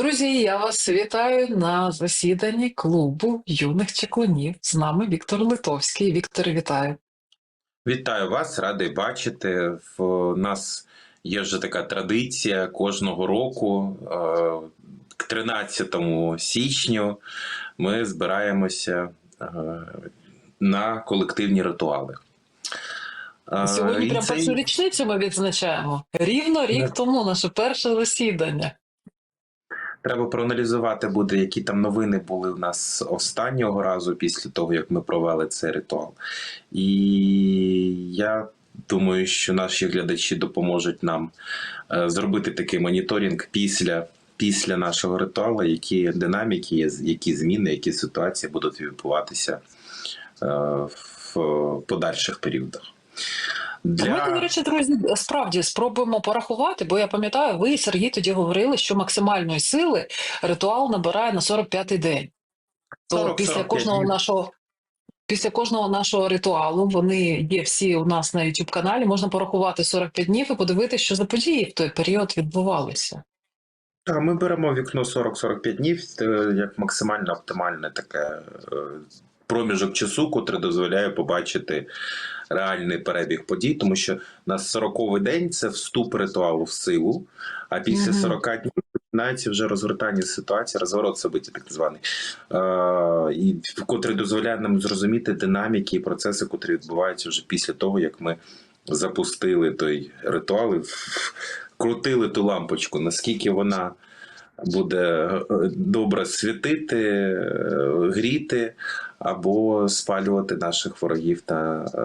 Друзі, я вас вітаю на засіданні клубу юних чеклунів. З нами Віктор Литовський. Віктор, вітаю. Вітаю вас, радий бачити. В нас є вже така традиція кожного року. е, К 13 січню ми збираємося е, на колективні ритуали. Е, Сьогодні і прям цей- першу річницю ми відзначаємо. Рівно рік тому наше перше засідання. Треба проаналізувати буде, які там новини були у нас останнього разу після того, як ми провели цей ритуал. І я думаю, що наші глядачі допоможуть нам е, зробити такий моніторинг після, після нашого ритуалу, які динаміки, які зміни, які ситуації будуть відбуватися е, в подальших періодах. Давайте, до речі, друзі, справді спробуємо порахувати, бо я пам'ятаю, ви і Сергій тоді говорили, що максимальної сили ритуал набирає на 45-й день. То 40-45 після кожного днів. нашого. Після кожного нашого ритуалу вони є всі у нас на youtube каналі. Можна порахувати 45 днів і подивитися, що за події в той період відбувалися. Так, ми беремо вікно 40-45 днів е, як максимально оптимальне таке е, проміжок часу, котрий дозволяє побачити реальний перебіг подій, тому що на 40-й день це вступ ритуалу в силу, а після Мгм. 40 днів починається вже розгортання ситуації, розворот собиті, так званий, е, і котрий дозволяє нам зрозуміти динаміки і процеси, котрі відбуваються вже після того, як ми запустили той ритуал і крутили ту лампочку, наскільки вона буде е, добре світити, е, гріти або спалювати наших ворогів та е,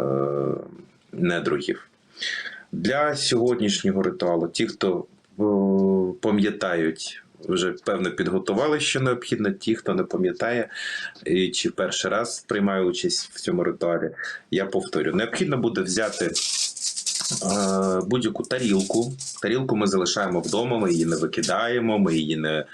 недругів. Для сьогоднішнього ритуалу, ті, хто е, пам'ятають, вже певно підготували, що необхідно. Ті, хто не пам'ятає і чи перший раз приймає участь в цьому ритуалі, я повторю: необхідно буде взяти е, будь-яку тарілку. Тарілку ми залишаємо вдома, ми її не викидаємо, ми її не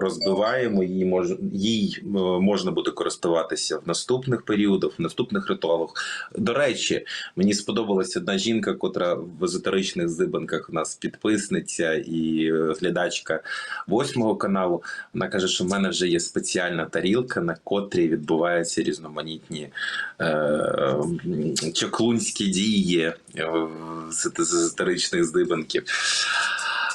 розбиваємо. Її мож, їй е, можна буде користуватися в наступних періодах, в наступних ритуалах. До речі, мені сподобалася одна жінка, котра в езотеричних здибанках у нас підписниця і е, глядачка восьмого каналу. Вона каже, що в мене вже є спеціальна тарілка, на котрій відбуваються різноманітні е, чаклунські дії е, з езотеричних здибанків.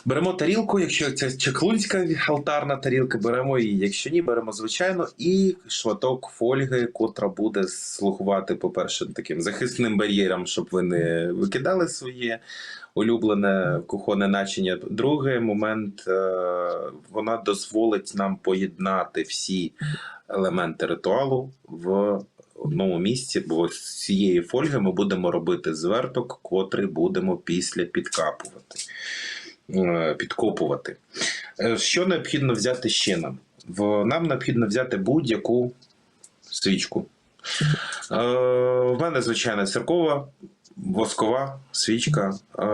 Беремо тарілку, якщо це чаклунська алтарна тарілка, беремо її. Якщо ні, беремо звичайно, і шматок фольги, котра буде слугувати, по-перше, таким захисним бар'єром, щоб ви не викидали своє улюблене кухонне начиння. Другий момент е, вона дозволить нам поєднати всі елементи ритуалу в одному місці, бо з цієї фольги ми будемо робити зверток, котрий будемо після підкапувати, підкопувати. Е, Що необхідно взяти ще нам? Нам необхідно взяти будь-яку свічку. Е, в мене, звичайно, церкова, воскова свічка. Е,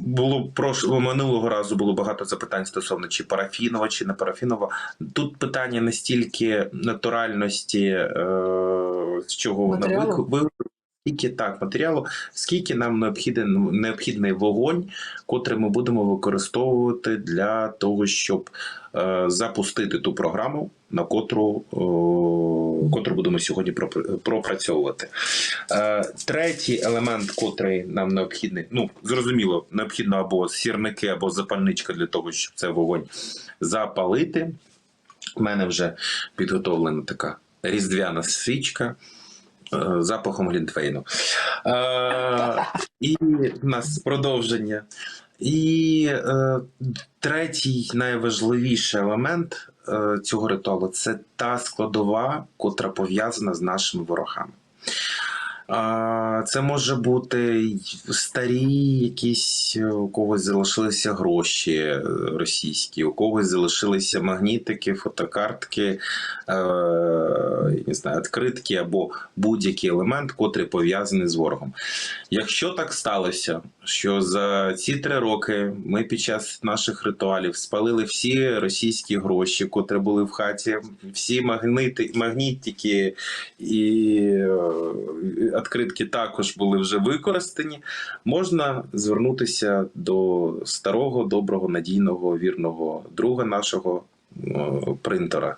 було прошлого минулого разу було багато запитань стосовно чи парафінова, чи не парафінова. Тут питання не стільки натуральності, е, з чого вона Скільки так матеріалу, скільки нам необхіден необхідний вогонь, котрий ми будемо використовувати для того, щоб е, запустити ту програму, на котру, е, котру будемо сьогодні пропр- пропрацьовувати. Е, третій елемент, котрий нам необхідний, ну зрозуміло, необхідно або сірники, або запальничка для того, щоб цей вогонь запалити. У мене вже підготовлена така різдвяна свічка. Е, Запахом Глінтвейну. Е, і в нас продовження. І е, третій найважливіший елемент е, цього ритуалу це та складова, котра пов'язана з нашими ворогами. Це може бути старі, якісь е, у когось залишилися гроші е, російські, у когось залишилися магнітики, фотокартки, е, не знаю, відкритки або будь-який елемент, котрий пов'язаний з ворогом. Якщо так сталося, що за ці три роки ми під час наших ритуалів спалили всі російські гроші, котрі були в хаті, всі магнити, магнітики і відкритки також були вже використані, можна звернутися до старого, доброго, надійного, вірного друга нашого е, принтера,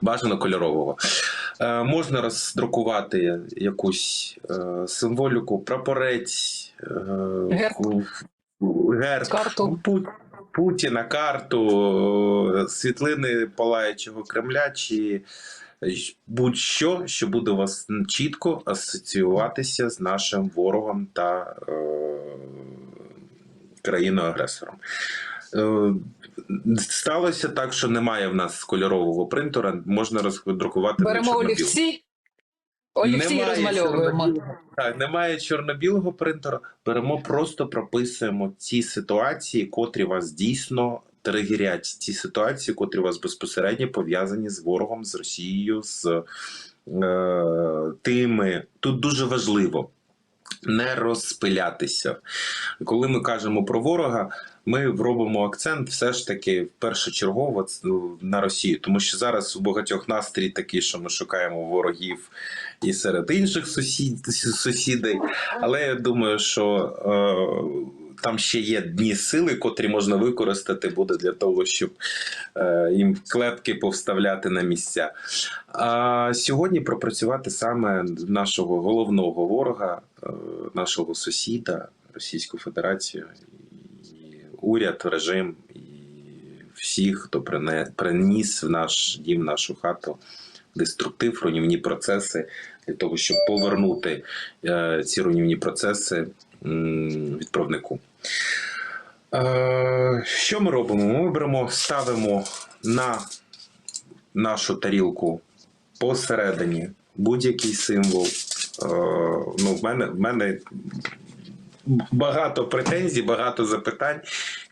бажано кольорового. Е, Можна роздрукувати якусь е, символіку, прапорець, е, Герб. герб, Карту. Пу- Путіна, карту, світлини палаючого Кремля чи будь-що, що буде у вас чітко асоціюватися з нашим ворогом та е, країною-агресором. Е, Сталося так, що немає в нас кольорового принтера, можна роздрукувати Беремо олівці, олівці Немає розмальовуємо. Так, немає чорно-білого принтера. Беремо, просто прописуємо ті ситуації, котрі вас дійсно тригерять. Ті ситуації, котрі у вас безпосередньо пов'язані з ворогом, з Росією, з е, тими. Тут дуже важливо. Не розпилятися. Коли ми кажемо про ворога, ми робимо акцент все ж таки першочергово на Росію, тому що зараз у багатьох настрій такий, що ми шукаємо ворогів і серед інших сусід, сусідей. Але я думаю, що е, там ще є дні сили, котрі можна використати буде для того, щоб е, їм клепки повставляти на місця. А сьогодні пропрацювати саме нашого головного ворога, е, нашого сусіда, Російську Федерацію, і уряд, режим і всіх, хто приніс в наш дім, нашу хату деструктив, руйнівні процеси для того, щоб повернути е, ці руйнівні процеси м, відправнику. Е, що ми робимо? Ми беремо, ставимо на нашу тарілку посередині будь-який символ. Е, ну, в мене, в мене багато претензій, багато запитань.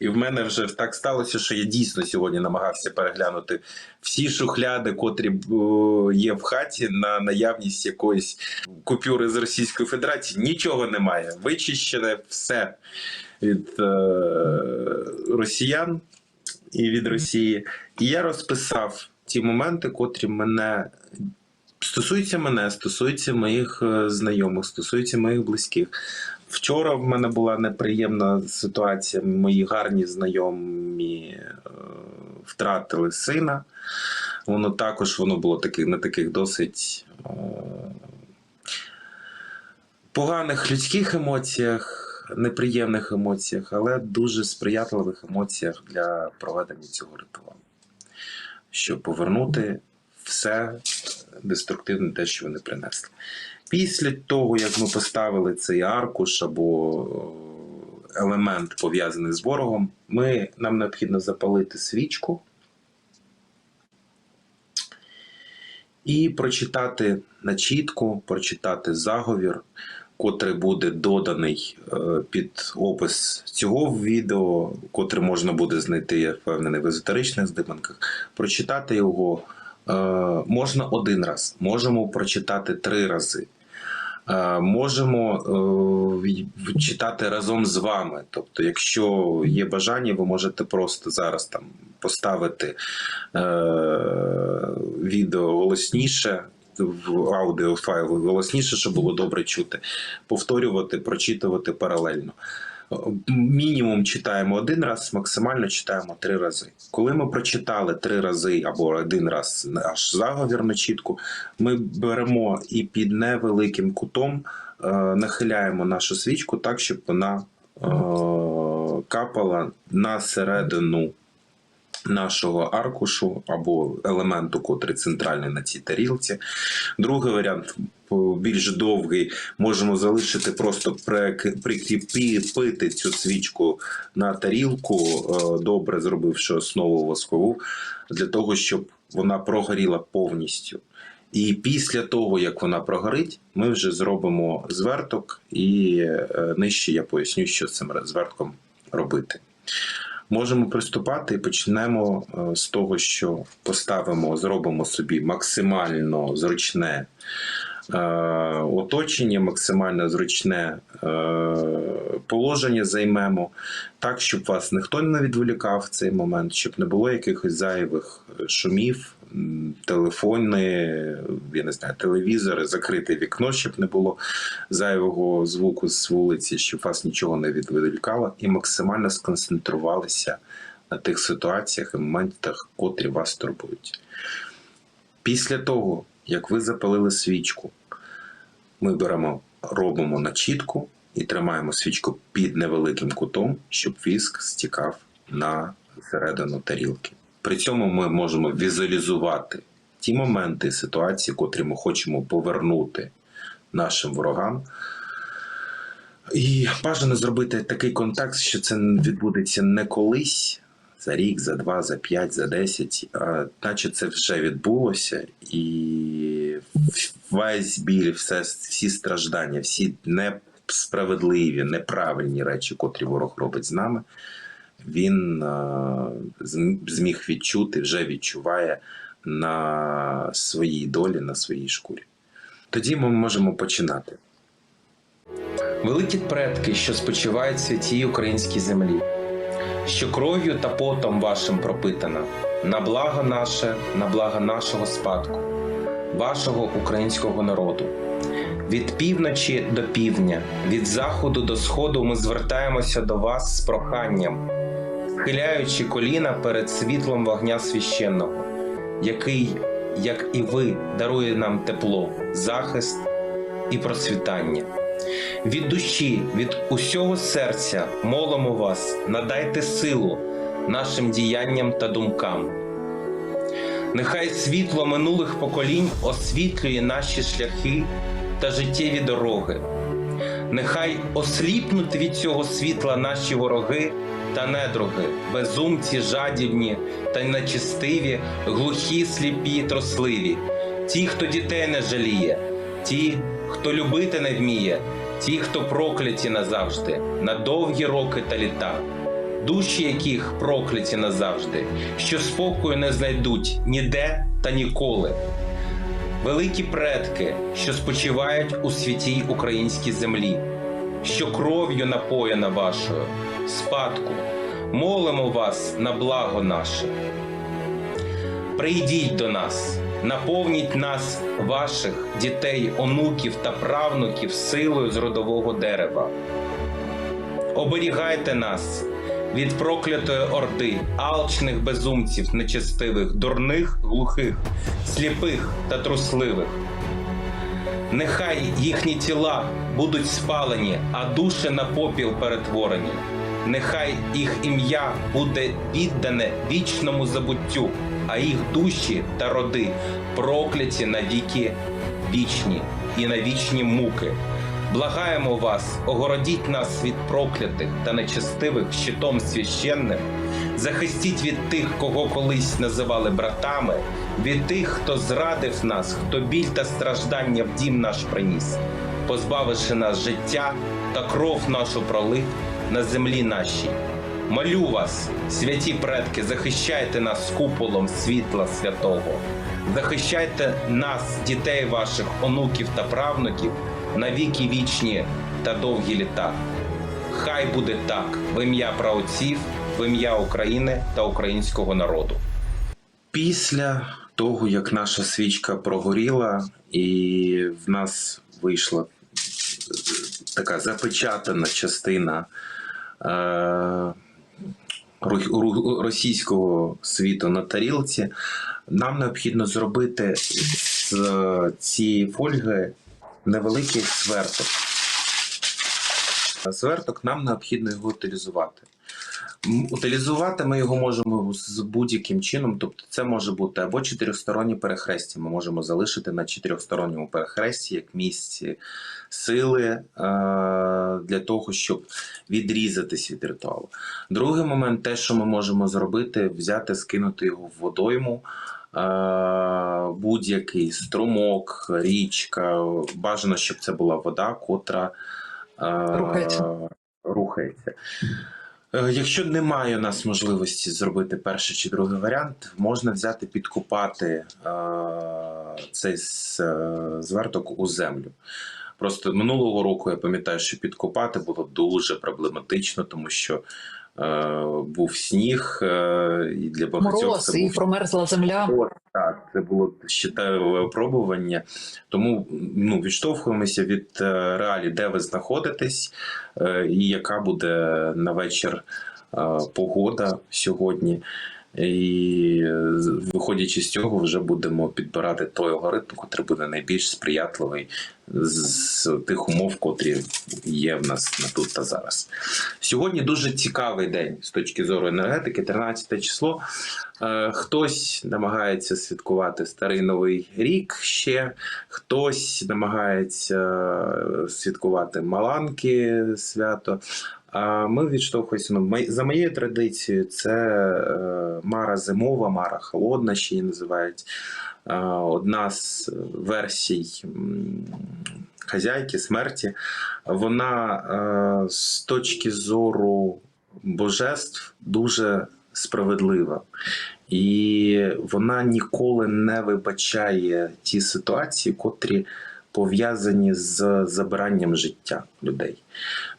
І в мене вже так сталося, що я дійсно сьогодні намагався переглянути всі шухляди, котрі є в хаті на наявність якоїсь купюри з Російської Федерації. Нічого немає. Вичищене все від е, росіян і від Росії. І я розписав ті моменти, котрі мене. Стосуються мене, стосуються моїх е, знайомих, стосуються моїх близьких. Вчора в мене була неприємна ситуація. Мої гарні знайомі е, втратили сина. Воно також воно було таки, на таких досить е, поганих людських емоціях, неприємних емоціях, але дуже сприятливих емоціях для проведення цього ритуалу. Щоб повернути все деструктивне, те, що вони принесли. Після того, як ми поставили цей аркуш або е, елемент пов'язаний з ворогом, ми, нам необхідно запалити свічку і прочитати начітку, прочитати заговір, котрий буде доданий е, під опис цього відео, котрий можна буде знайти, я впевнений, в езотеричних здибанках, прочитати його. Е, можна один раз, можемо прочитати три рази. Е, Можемо е, читати разом з вами. Тобто, якщо є бажання, ви можете просто зараз там поставити е, відео голосніше, в аудіофайл голосніше, щоб було добре чути, повторювати, прочитувати паралельно. Мінімум читаємо один раз, максимально читаємо три рази. Коли ми прочитали три рази або один раз наш заговір на чітку, ми беремо і під невеликим кутом е, нахиляємо нашу свічку так, щоб вона е, капала на середину нашого аркушу або елементу, котрий центральний на цій тарілці. Другий варіант більш довгий, можемо залишити просто прик- прикріпити цю свічку на тарілку, е, добре зробивши основу воскову, для того, щоб вона прогоріла повністю. І після того, як вона прогорить, ми вже зробимо зверток, і е, нижче я поясню, що з цим звертком робити. Можемо приступати і почнемо е, з того, що поставимо, зробимо собі максимально зручне е, оточення, максимально зручне е, положення займемо, так, щоб вас ніхто не відволікав в цей момент, щоб не було якихось зайвих шумів, телефони, я не знаю, телевізори, закрите вікно, щоб не було зайвого звуку з вулиці, щоб вас нічого не відволікало, і максимально сконцентрувалися на тих ситуаціях і моментах, котрі вас турбують. Після того, як ви запалили свічку, ми беремо, робимо начітку і тримаємо свічку під невеликим кутом, щоб віск стікав на середину тарілки. При цьому ми можемо візуалізувати ті моменти, ситуації, котрі ми хочемо повернути нашим ворогам. І бажано зробити такий контекст, що це відбудеться не колись, за рік, за два, за п'ять, за десять, а наче це вже відбулося, і весь біль, все, всі страждання, всі несправедливі, неправильні речі, котрі ворог робить з нами, він зміг відчути, вже відчуває на своїй долі, на своїй шкурі. Тоді ми можемо починати. Великі предки, що спочивають святій українській землі, що кров'ю та потом вашим пропитана, на благо наше, на благо нашого спадку, вашого українського народу. Від півночі до півдня, від заходу до сходу ми звертаємося до вас з проханням, схиляючи коліна перед світлом вогня священного, який, як і ви, дарує нам тепло, захист і процвітання. Від душі, від усього серця молимо вас, надайте силу нашим діянням та думкам. Нехай світло минулих поколінь освітлює наші шляхи та життєві дороги. Нехай осліпнуть від цього світла наші вороги та недруги, безумці, жадібні та нечистиві, глухі, сліпі, тросливі, ті, хто дітей не жаліє, ті, хто любити не вміє, ті, хто прокляті назавжди, на довгі роки та літа, душі яких прокляті назавжди, що спокою не знайдуть ніде та ніколи. Великі предки, що спочивають у святій українській землі, що кров'ю напоєна вашою, спадку, молимо вас на благо наше. Прийдіть до нас, наповніть нас, ваших дітей, онуків та правнуків силою з родового дерева. Оберігайте нас від проклятої орди, алчних безумців, нечестивих, дурних, глухих, сліпих та трусливих. Нехай їхні тіла будуть спалені, а душі на попіл перетворені. Нехай їх ім'я буде віддане вічному забуттю, а їх душі та роди прокляті на віки вічні і на вічні муки. Благаємо вас, огородіть нас від проклятих та нечестивих щитом священним, захистіть від тих, кого колись називали братами, від тих, хто зрадив нас, хто біль та страждання в дім наш приніс, позбавивши нас життя та кров нашу пролив на землі нашій. Молю вас, святі предки, захищайте нас куполом світла святого, захищайте нас, дітей ваших, онуків та правнуків, на віки вічні та довгі літа. Хай буде так в ім'я праотців, в ім'я України та українського народу. Після того, як наша свічка прогоріла, і в нас вийшла е, така запечатана частина е, російського світу на тарілці, нам необхідно зробити з е, цієї фольги невеликий сверток. Сверток нам необхідно його утилізувати. Утилізувати ми його можемо з будь-яким чином, тобто це може бути або чотирьохсторонні перехрестя. Ми можемо залишити на чотирьохсторонньому перехресті як місці сили е- для того, щоб відрізатись від ритуалу. Другий момент, те, що ми можемо зробити, взяти, скинути його в водойму. Е, Будь-який струмок, річка. Бажано, щоб це була вода, котра е, Рухається. рухається. Е, Якщо немає у нас можливості зробити перший чи другий варіант, можна взяти підкопати е, цей зверток у землю. Просто минулого року я пам'ятаю, що підкопати було дуже проблематично, тому що був сніг, е, і для багатьох Мороз це і промерзла земля. Так, це було ще те випробування. Тому ну, відштовхуємося від е, реалій, де ви знаходитесь, е, і яка буде на вечір е, погода сьогодні. І е, виходячи з цього, вже будемо підбирати той алгоритм, який буде найбільш сприятливий з тих умов, котрі є в нас на тут та зараз. Сьогодні дуже цікавий день з точки зору енергетики, 13 число. Е, Хтось намагається святкувати старий новий рік ще, хтось намагається святкувати Маланки свято. А ми відштовхуємося ну, за моєю традицією, це е, мара зимова, мара холодна, ще її називають. Е, Одна з версій хазяйки смерті. Вона е, з точки зору божеств дуже справедлива. І вона ніколи не вибачає ті ситуації, котрі пов'язані з забиранням життя людей.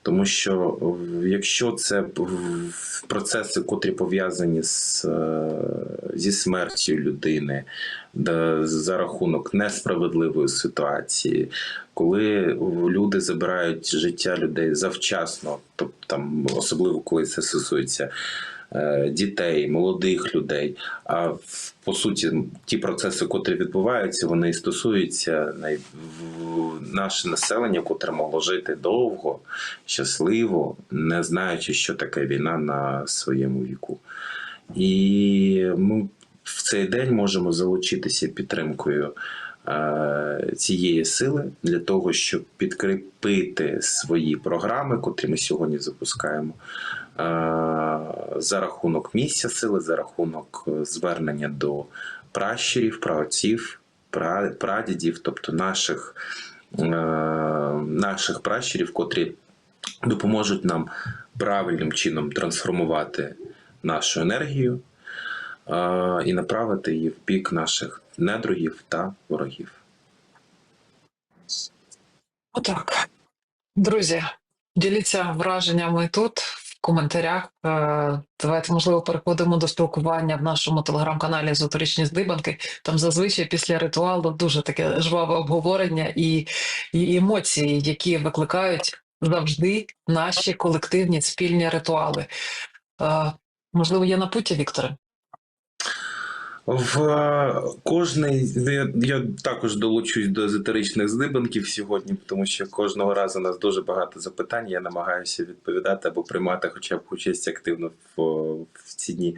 Тому що якщо це процеси, котрі пов'язані з, е, зі смертю людини, за рахунок несправедливої ситуації, коли люди забирають життя людей завчасно, тобто там особливо коли це стосується е, дітей, молодих людей. А по суті, ті процеси, котрі відбуваються, вони і стосуються наше населення, котре могло жити довго, щасливо, не знаючи, що таке війна на своєму віку. І ми в цей день можемо залучитися підтримкою е, цієї сили для того, щоб підкріпити свої програми, котрі ми сьогодні запускаємо. е, За рахунок місця сили, за рахунок е, звернення до пращурів, праотців, прадідів, тобто наших, наших пращурів, котрі допоможуть нам правильним чином трансформувати нашу енергію і направити її в бік наших недругів та ворогів. Отак. Друзі, діліться враженнями тут в коментарях. Е, Давайте, можливо, переходимо до спілкування в нашому телеграм-каналі Езотеричні здибанки. Там зазвичай після ритуалу дуже таке жваве обговорення і, і емоції, які викликають завжди наші колективні спільні ритуали. Е, Можливо, є напуття, Вікторе? В е, кожний я, також долучусь до езотеричних здибанків сьогодні, тому що кожного разу у нас дуже багато запитань. Я намагаюся відповідати або приймати хоча б участь активно в, в ці дні.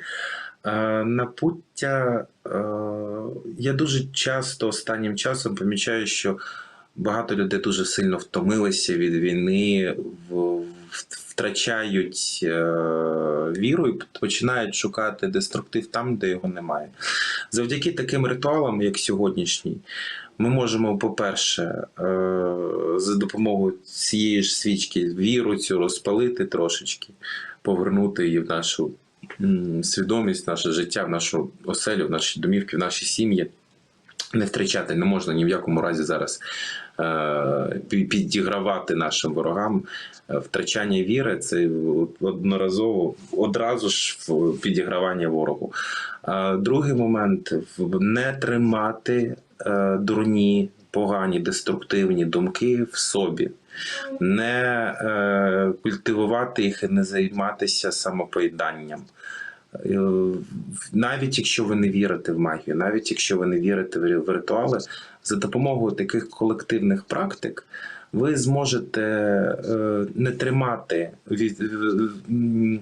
Е, Напуття е, я дуже часто останнім часом помічаю, що багато людей дуже сильно втомилися від війни, в- втрачають е, віру і починають шукати деструктив там, де його немає. Завдяки таким ритуалам, як сьогоднішній, ми можемо, по-перше, е, за допомогою цієї ж свічки віру цю розпалити трошечки, повернути її в нашу свідомість, наше життя, в нашу оселю, в наші домівки, в наші сім'ї. Не втрачати не можна ні в якому разі зараз підігравати нашим ворогам. Е, Втрачання віри це одноразово одразу ж підігравання ворогу. А Другий момент не тримати е, дурні, погані, деструктивні думки в собі, не е, культивувати їх і не займатися самопоїданням. Е, Навіть якщо ви не вірите в магію, навіть якщо ви не вірите в ритуали, за допомогою таких колективних практик ви зможете е, не тримати від м,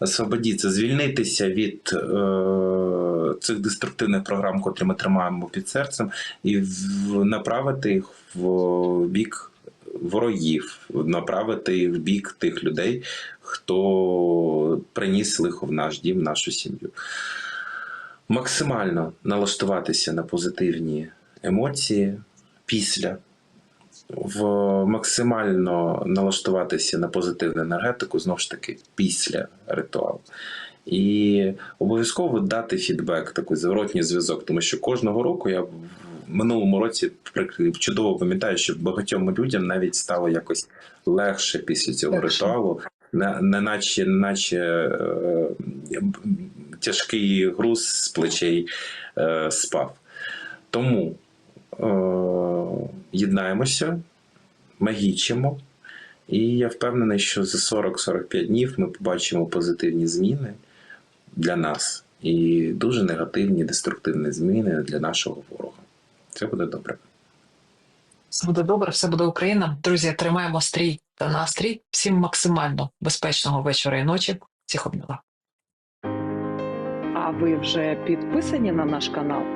звільнитися від е, цих деструктивних програм, котрі ми тримаємо під серцем, і направити їх в бік ворогів, направити їх в бік тих людей, хто приніс лихо в наш дім, в нашу сім'ю. Максимально налаштуватися на позитивні емоції після в максимально налаштуватися на позитивну енергетику знову ж таки після ритуалу. І обов'язково дати фідбек, такий зворотній зв'язок, тому що кожного року я в минулому році чудово пам'ятаю, що багатьом людям навіть стало якось легше після цього Легше. ритуалу, не, не наче, наче е, тяжкий груз з плечей е, спав. Тому єднаємося, магічимо, і я впевнений, що за 40-45 днів ми побачимо позитивні зміни для нас і дуже негативні, деструктивні зміни для нашого ворога. Це буде добре. Все буде добре, все буде Україна. Друзі, тримаємо стрій та настрій. Всім максимально безпечного вечора і ночі. Всіх обняла. А ви вже підписані на наш канал?